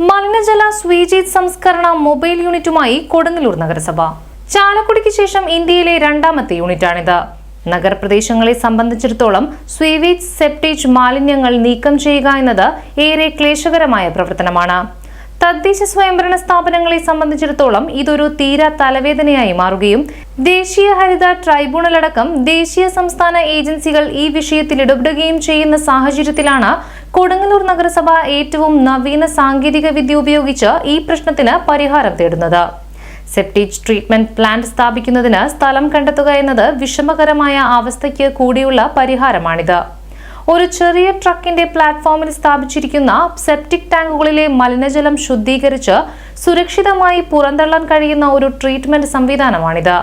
മലിനജല സ്വീജീത് സംസ്കരണ മൊബൈൽ യൂണിറ്റുമായി കൊടുങ്ങല്ലൂർ നഗരസഭ. ചാലക്കുടിക്ക് ശേഷം ഇന്ത്യയിലെ രണ്ടാമത്തെ യൂണിറ്റാണിത്. നഗരപ്രദേശങ്ങളെ സംബന്ധിച്ചിടത്തോളം സ്വീവേജ് സെപ്റ്റേജ് മാലിന്യങ്ങൾ നീക്കം ചെയ്യുക എന്നത് ഏറെ ക്ലേശകരമായ പ്രവർത്തനമാണ്. തദ്ദേശ സ്വയംഭരണ സ്ഥാപനങ്ങളെ സംബന്ധിച്ചിടത്തോളം ഇതൊരു തീരാ തലവേദനയായി മാറുകയും ദേശീയ ഹരിത ട്രൈബ്യൂണൽ അടക്കം ദേശീയ സംസ്ഥാന ഏജൻസികൾ ഈ വിഷയത്തിൽ ഇടപെടുകയും ചെയ്യുന്ന സാഹചര്യത്തിലാണ് കൊടുങ്ങല്ലൂർ നഗരസഭ ഏറ്റവും നവീന സാങ്കേതിക വിദ്യ ഉപയോഗിച്ച് ഈ പ്രശ്നത്തിന് പരിഹാരം തേടുന്നത്. സെപ്റ്റേജ് ട്രീറ്റ്മെന്റ് പ്ലാന്റ് സ്ഥാപിക്കുന്നതിന് സ്ഥലം കണ്ടെത്തുക എന്നത് വിഷമകരമായ അവസ്ഥയ്ക്ക് കൂടിയുള്ള പരിഹാരമാണിത്. ഒരു ചെറിയ ട്രക്കിന്റെ പ്ലാറ്റ്ഫോമിൽ സ്ഥാപിച്ചിരിക്കുന്ന സെപ്റ്റിക് ടാങ്കുകളിലെ മലിനജലം ശുദ്ധീകരിച്ച് സുരക്ഷിതമായി പുറന്തള്ളാൻ കഴിയുന്ന ഒരു ട്രീറ്റ്മെന്റ് സംവിധാനമാണിത്.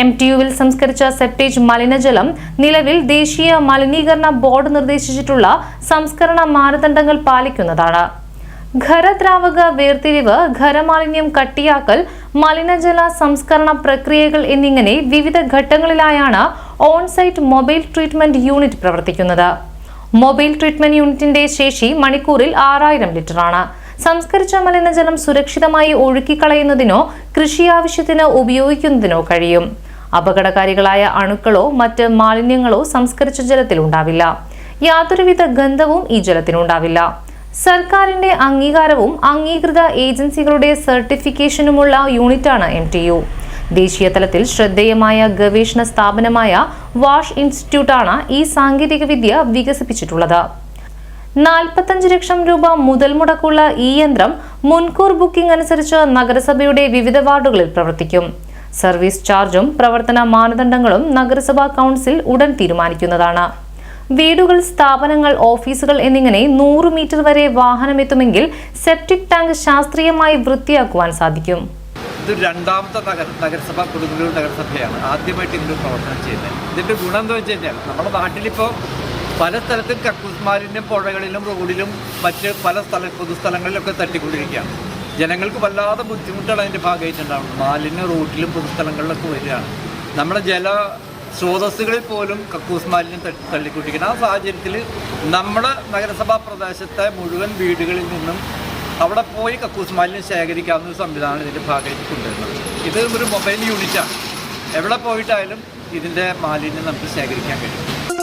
എം ടി യുവിൽ സംസ്കരിച്ച സെപ്റ്റേജ് മലിനജലം നിലവിൽ ദേശീയ മലിനീകരണ ബോർഡ് നിർദ്ദേശിച്ചിട്ടുള്ള സംസ്കരണ മാനദണ്ഡങ്ങൾ പാലിക്കുന്നതാണ്. ഖരദ്രാവക വേർതിരിവ് ഖരമാലിന്യം കട്ടിയാക്കൽ മലിനജല സംസ്കരണ പ്രക്രിയകൾ എന്നിങ്ങനെ വിവിധ ഘട്ടങ്ങളിലായാണ് ഓൺസൈറ്റ് മൊബൈൽ ട്രീറ്റ്മെന്റ് യൂണിറ്റ് പ്രവർത്തിക്കുന്നത്. മൊബൈൽ ട്രീറ്റ്മെന്റ് യൂണിറ്റിന്റെ ശേഷി മണിക്കൂറിൽ ആറായിരം ലിറ്ററാണ്. സംസ്കരിച്ച മലിനജലം സുരക്ഷിതമായി ഒഴുക്കിക്കളയുന്നതിനോ കൃഷി ആവശ്യത്തിന് ഉപയോഗിക്കുന്നതിനോ കഴിയും. അപകടകാരികളായ അണുക്കളോ മറ്റ് മാലിന്യങ്ങളോ സംസ്കരിച്ച ജലത്തിൽ ഉണ്ടാവില്ല. യാതൊരുവിധ ഗന്ധവും ഈ ജലത്തിനുണ്ടാവില്ല സർക്കാരിന്റെ അംഗീകാരവും അംഗീകൃത ഏജൻസികളുടെ സർട്ടിഫിക്കേഷനുമുള്ള യൂണിറ്റാണ് എം ടി യു. ദേശീയ തലത്തിൽ ശ്രദ്ധേയമായ ഗവേഷണ സ്ഥാപനമായ വാഷ് ഇൻസ്റ്റിറ്റ്യൂട്ടാണ് ഈ സാങ്കേതികവിദ്യ വികസിപ്പിച്ചിട്ടുള്ളത്. നാൽപ്പത്തഞ്ച് ലക്ഷം രൂപ മുതൽ മുടക്കുള്ള ഈ യന്ത്രം മുൻകൂർ ബുക്കിംഗ് അനുസരിച്ച് നഗരസഭയുടെ വിവിധ വാർഡുകളിൽ പ്രവർത്തിക്കും. സർവീസ് ചാർജും പ്രവർത്തന മാനദണ്ഡങ്ങളും നഗരസഭാ കൗൺസിൽ ഉടൻ തീരുമാനിക്കുന്നതാണ്. വീടുകൾ സ്ഥാപനങ്ങൾ ഓഫീസുകൾ എന്നിങ്ങനെ നൂറ് മീറ്റർ വരെ വാഹനമെത്തുമെങ്കിൽ സെപ്റ്റിക് ടാങ്ക് ശാസ്ത്രീയമായി വൃത്തിയാക്കുവാൻ സാധിക്കും. ഇത് രണ്ടാമത്തെ നഗര നഗരസഭ കൊടുങ്ങല്ലൂർ നഗരസഭയാണ്. ആദ്യമായിട്ട് ഇതിന്റെ പ്രവർത്തനം ചെയ്യുന്നത്. ഇതിന്റെ ഗുണം എന്താ വെച്ച് കഴിഞ്ഞാൽ നമ്മുടെ നാട്ടിലിപ്പോൾ പല സ്ഥലത്തും കക്കൂസ് പുഴകളിലും റോഡിലും മറ്റ് പല സ്ഥല പൊതുസ്ഥലങ്ങളിലൊക്കെ തട്ടിക്കൊണ്ടിരിക്കുകയാണ്. ജനങ്ങൾക്ക് വല്ലാതെ ബുദ്ധിമുട്ടാണ് അതിന്റെ ഭാഗമായിട്ടുണ്ടാവുന്നത് മാലിന്യം റോഡിലും പൊതുസ്ഥലങ്ങളിലൊക്കെ വരികയാണ്. നമ്മുടെ ജല സ്രോതസ്സുകളിൽ പോലും കക്കൂസ് മാലിന്യം തട്ടി തള്ളിക്കൊണ്ടിരിക്കുന്നത് ആ സാഹചര്യത്തിൽ നമ്മുടെ നഗരസഭാ പ്രദേശത്തെ മുഴുവൻ വീടുകളിൽ നിന്നും അവിടെ പോയി കക്കൂസ് മാലിന്യം ശേഖരിക്കാവുന്ന ഒരു സംവിധാനം ഇതിന്റെ ഭാഗമായിട്ട് കൊണ്ടുവരുന്നത്. ഇത് ഒരു മൊബൈൽ യൂണിറ്റാണ്. എവിടെ പോയിട്ടായാലും ഇതിന്റെ മാലിന്യം നമുക്ക് ശേഖരിക്കാൻ കഴിയും.